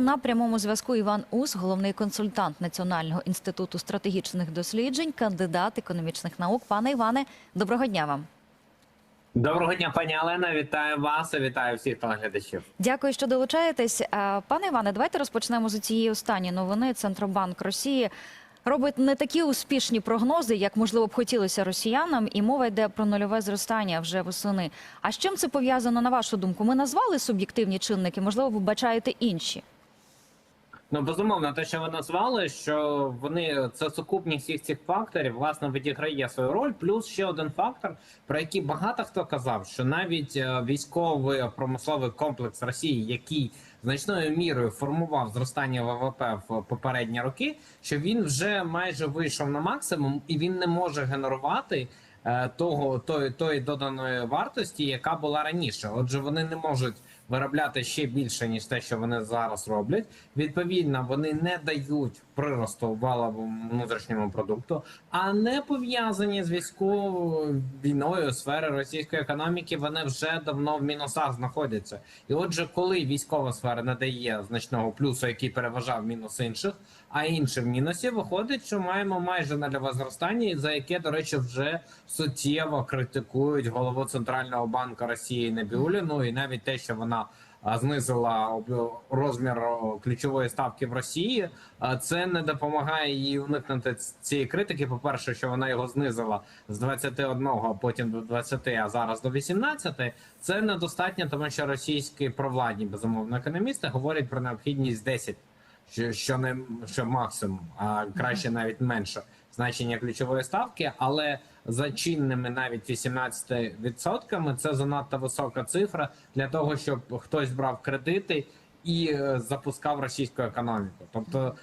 нами на прямому зв'язку Іван Ус, головний консультант Національного інституту стратегічних досліджень, кандидат економічних наук. Пане Іване, доброго дня вам. Доброго дня, пані Олена. Вітаю вас і вітаю всіх телеглядачів. Дякую, що долучаєтесь. Пане Іване, давайте розпочнемо з цієї останньої новини. Центробанк Росії робить не такі успішні прогнози, як можливо б хотілося росіянам, і мова йде про нульове зростання вже восени. А з чим це пов'язано на вашу думку? Ми назвали суб'єктивні чинники, можливо, ви бачаєте інші. Ну безумовно, те, що ви назвали, що вони це сукупність всіх цих факторів, власне, відіграє свою роль. Плюс ще один фактор, про який багато хто казав, що навіть е, військовий промисловий комплекс Росії, який значною мірою формував зростання ВВП в попередні роки, що він вже майже вийшов на максимум і він не може генерувати. Е, Того тої, тої доданої вартості, яка була раніше, отже, вони не можуть виробляти ще більше ніж те, що вони зараз роблять. Відповідно, вони не дають приросту валовому внутрішньому продукту, а не пов'язані з військовою війною сфери російської економіки. Вони вже давно в мінусах знаходяться. І отже, коли військова сфера не дає значного плюсу, який переважав мінус інших, а інші в мінусі, виходить, що маємо майже нульове зростання, за яке, до речі, вже суттєво критикують голову центрального банку Росії Набіуліну, і навіть те, що вона знизила розмір ключової ставки в Росії. Це не допомагає їй уникнути цієї критики. По перше, що вона його знизила з 21, а потім до 20, а зараз до 18. Це недостатньо, тому що російські провладні безумовно економісти говорять про необхідність 10 що, що не що максимум, а краще навіть менше значення ключової ставки, але за чинними навіть 18% це занадто висока цифра для того, щоб хтось брав кредити і е, запускав російську економіку. Тобто,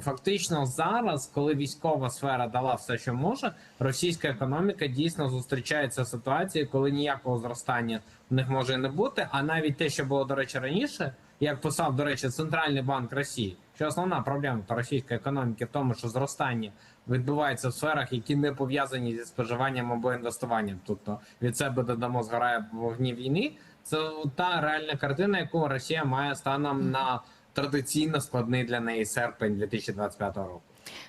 фактично зараз, коли військова сфера дала все, що може, російська економіка дійсно зустрічається ситуацією, коли ніякого зростання в них може не бути. А навіть те, що було до речі раніше, як писав до речі, центральний банк Росії, що основна проблема російської економіки в тому, що зростання відбувається в сферах, які не пов'язані зі споживанням або інвестуванням. Тобто від себе додамо згорає вогні війни. Це та реальна картина, яку Росія має станом на традиційно складний для неї серпень 2025 року.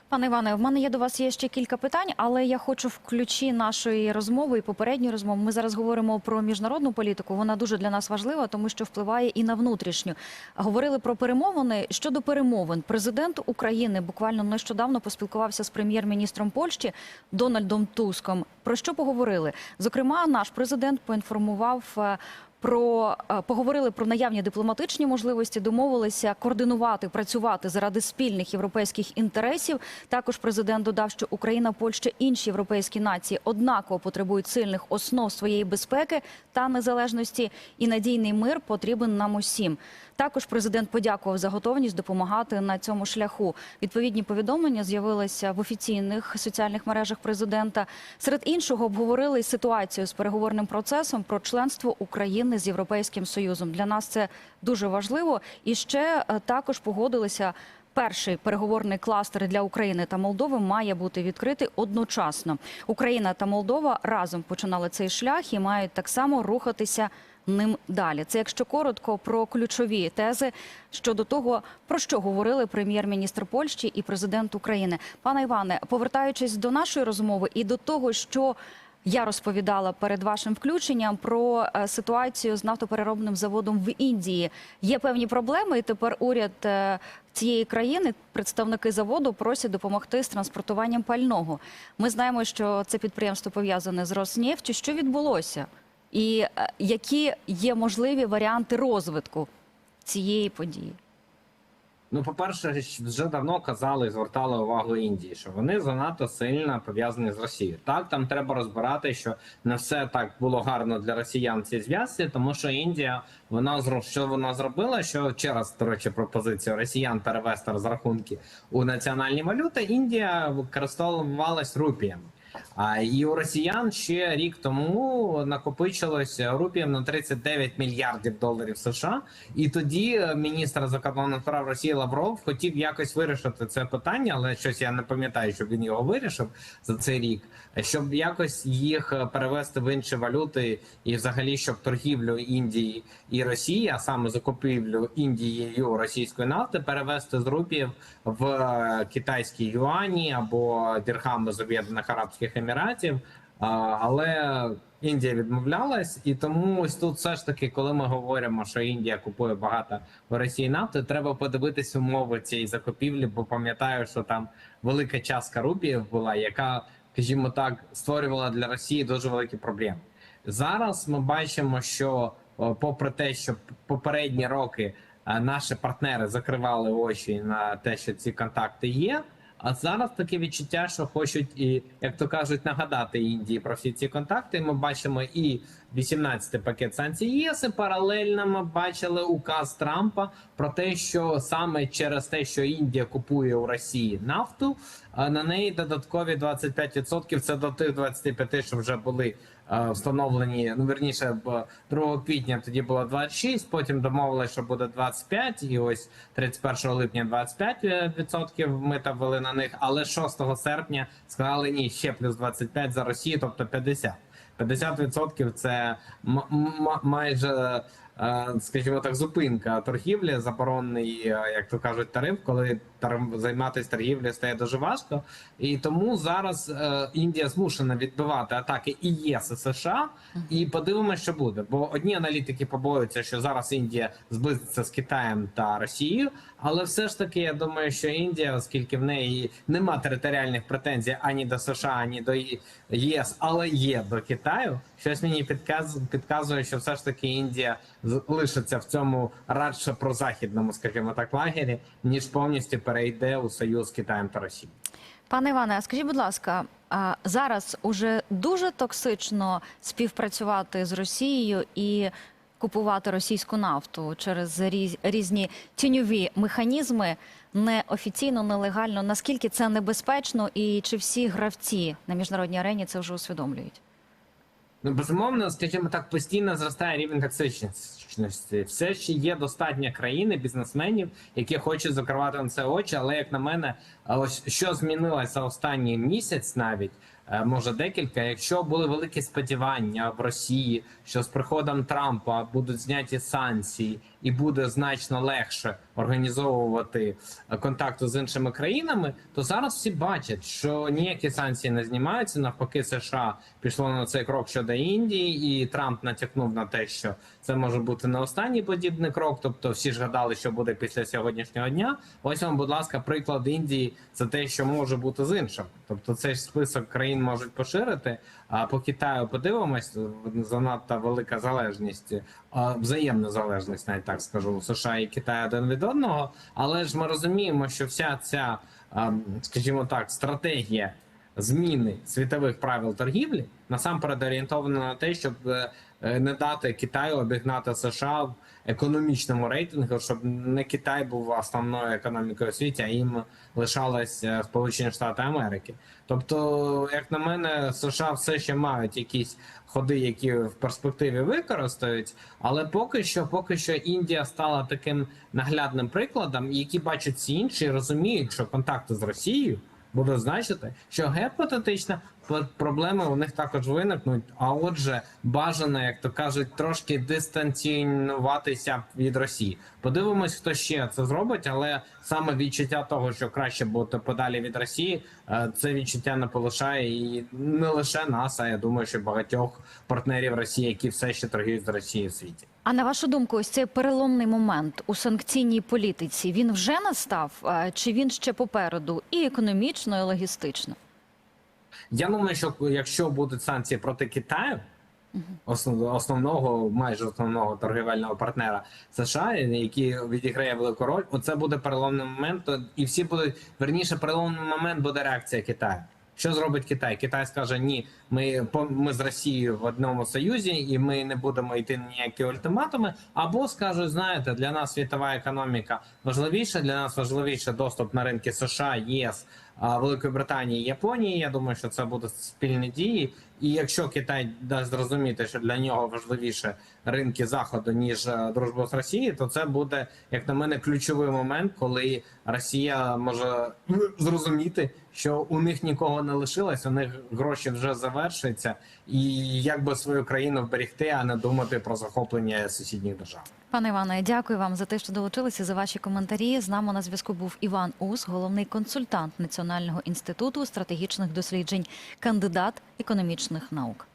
Пане Іване, в мене є до вас є ще кілька питань, але я хочу в ключі нашої розмови і попередньої розмови. Ми зараз говоримо про міжнародну політику. Вона дуже для нас важлива, тому що впливає і на внутрішню. Говорили про перемовини. Щодо перемовин, президент України буквально нещодавно поспілкувався з прем'єр-міністром Польщі Дональдом Туском. Про що поговорили? Зокрема, наш президент поінформував. Про е, поговорили про наявні дипломатичні можливості, домовилися координувати, працювати заради спільних європейських інтересів. Також президент додав, що Україна, Польща, інші європейські нації однаково потребують сильних основ своєї безпеки та незалежності, і надійний мир потрібен нам усім. Також президент подякував за готовність допомагати на цьому шляху. Відповідні повідомлення з'явилися в офіційних соціальних мережах президента. Серед іншого обговорили ситуацію з переговорним процесом про членство України з Європейським Союзом. Для нас це дуже важливо. І ще е, також погодилися. Перший переговорний кластер для України та Молдови має бути відкритий одночасно. Україна та Молдова разом починали цей шлях і мають так само рухатися ним далі. Це якщо коротко про ключові тези щодо того, про що говорили прем'єр-міністр Польщі і президент України. Пане Іване, повертаючись до нашої розмови і до того, що я розповідала перед вашим включенням про е, ситуацію з нафтопереробним заводом в Індії. Є певні проблеми, і тепер уряд е, цієї країни, представники заводу, просять допомогти з транспортуванням пального. Ми знаємо, що це підприємство пов'язане з Роснефтю. Що відбулося? І е, які є можливі варіанти розвитку цієї події? Ну, по-перше, вже давно казали і звертали увагу Індії, що вони занадто сильно пов'язані з Росією. Так, там треба розбирати, що не все так було гарно для росіян в цій зв'язці, тому що Індія вона що вона зробила, що через до речі, пропозицію росіян перевести розрахунки у національні валюти. Індія використовувалась рупіями. А і у росіян ще рік тому накопичилось рупієм на 39 мільярдів доларів США. І тоді е, міністр закордонних справ Росії Лавров хотів якось вирішити це питання, але щось я не пам'ятаю, щоб він його вирішив за цей рік, щоб якось їх е, перевести в інші валюти, і взагалі щоб торгівлю Індії і Росії, а саме закупівлю Індією російської нафти, перевести з рупіїв в е, китайські юані або дірхами з Об'єднаних Арабських Еміратів. Але Індія відмовлялась, і тому ось тут все ж таки, коли ми говоримо, що Індія купує багато в Росії нафти, треба подивитись умови цієї закупівлі, бо пам'ятаю, що там велика частка рупіїв була, яка, скажімо так, створювала для Росії дуже великі проблеми. Зараз ми бачимо, що попри те, що попередні роки наші партнери закривали очі на те, що ці контакти є. А зараз таке відчуття, що хочуть і, як то кажуть, нагадати Індії про всі ці контакти. Ми бачимо і 18-й пакет санкцій ЄС, і паралельно ми бачили указ Трампа про те, що саме через те, що Індія купує у Росії нафту, на неї додаткові 25%, Це до тих 25%, що вже були встановлені. Ну верніше, 2 квітня тоді було 26, Потім домовилися, що буде 25, і ось 31 липня 25% мита ввели на них. Але 6 серпня сказали ні, ще плюс 25 за Росію, тобто 50. 50% це майже, е, скажімо так, зупинка торгівлі, заборонений, е, як то кажуть, тариф, коли займатися торгівлею стає дуже важко. І тому зараз е, Індія змушена відбивати атаки і ЄС, і США. І подивимося, що буде. Бо одні аналітики побоюються, що зараз Індія зблизиться з Китаєм та Росією. Але все ж таки, я думаю, що Індія, оскільки в неї нема територіальних претензій ані до США, ані до ЄС, але є до Китаю. Щось мені підказ підказує, що все ж таки Індія лишиться в цьому радше прозахідному, скажімо так, лагері, ніж повністю перейде у союз з Китаєм та Росією. Пане Іване, а скажіть, будь ласка, а зараз уже дуже токсично співпрацювати з Росією і купувати російську нафту через різ- різні тіньові механізми неофіційно, нелегально. Наскільки це небезпечно, і чи всі гравці на міжнародній арені це вже усвідомлюють? Ну, безумовно, скажімо так, постійно зростає рівень токсичності. Все ще є достатньо країни, бізнесменів, які хочуть закривати на це очі. Але як на мене, ось що змінилося за останній місяць, навіть може декілька. Якщо були великі сподівання в Росії, що з приходом Трампа будуть зняті санкції, і буде значно легше організовувати е, контакти з іншими країнами, то зараз всі бачать, що ніякі санкції не знімаються. Навпаки, США пішло на цей крок щодо Індії, і Трамп натякнув на те, що це може бути не останній подібний крок. Тобто, всі ж гадали, що буде після сьогоднішнього дня. Ось вам, будь ласка, приклад Індії це те, що може бути з іншим. Тобто, цей список країн можуть поширити. А по Китаю подивимось, занадто велика залежність, взаємна залежність, навіть так скажу, США і Китай один від одного. Але ж ми розуміємо, що вся ця, скажімо так, стратегія зміни світових правил торгівлі насамперед орієнтована на те, щоб е, не дати Китаю обігнати США в економічному рейтингу, щоб не Китай був основною економікою світі, а їм лишалось е, Сполучені Штати Америки. Тобто, як на мене, США все ще мають якісь ходи, які в перспективі використають, але поки що, поки що Індія стала таким наглядним прикладом, які бачать всі інші, розуміють, що контакти з Росією буде значити, що геопатетична проблеми у них також виникнуть. А отже, бажано, як то кажуть, трошки дистанціюватися від Росії. Подивимось, хто ще це зробить, але саме відчуття того, що краще бути подалі від Росії, е, це відчуття не полишає і не лише нас, а я думаю, що багатьох партнерів Росії, які все ще торгують з Росією в світі. А на вашу думку, ось цей переломний момент у санкційній політиці він вже настав, е, чи він ще попереду, і економічно, і логістично? Я думаю, що якщо будуть санкції проти Китаю, основ- основного, майже основного торгівельного партнера США, який відіграє велику роль, оце буде переломний момент, і всі будуть верніше, переломний момент буде реакція Китаю. Що зробить Китай? Китай скаже: ні, ми ми з Росією в одному союзі, і ми не будемо йти на ніякі ультиматуми. Або скажуть, знаєте, для нас світова економіка важливіша, для нас важливіше доступ на ринки США, ЄС, Великої Британії і Японії. Я думаю, що це буде спільні дії. І якщо Китай дасть зрозуміти, що для нього важливіше ринки заходу ніж е, дружба з Росією, то це буде, як на мене, ключовий момент, коли Росія може зрозуміти, що у них нікого не лишилось, у них гроші вже завершуються, і як би свою країну вберегти, а не думати про захоплення сусідніх держав. Пане Іване, дякую вам за те, що долучилися за ваші коментарі. З нами на зв'язку був Іван Ус, головний консультант Національного інституту стратегічних досліджень, кандидат економічних наук.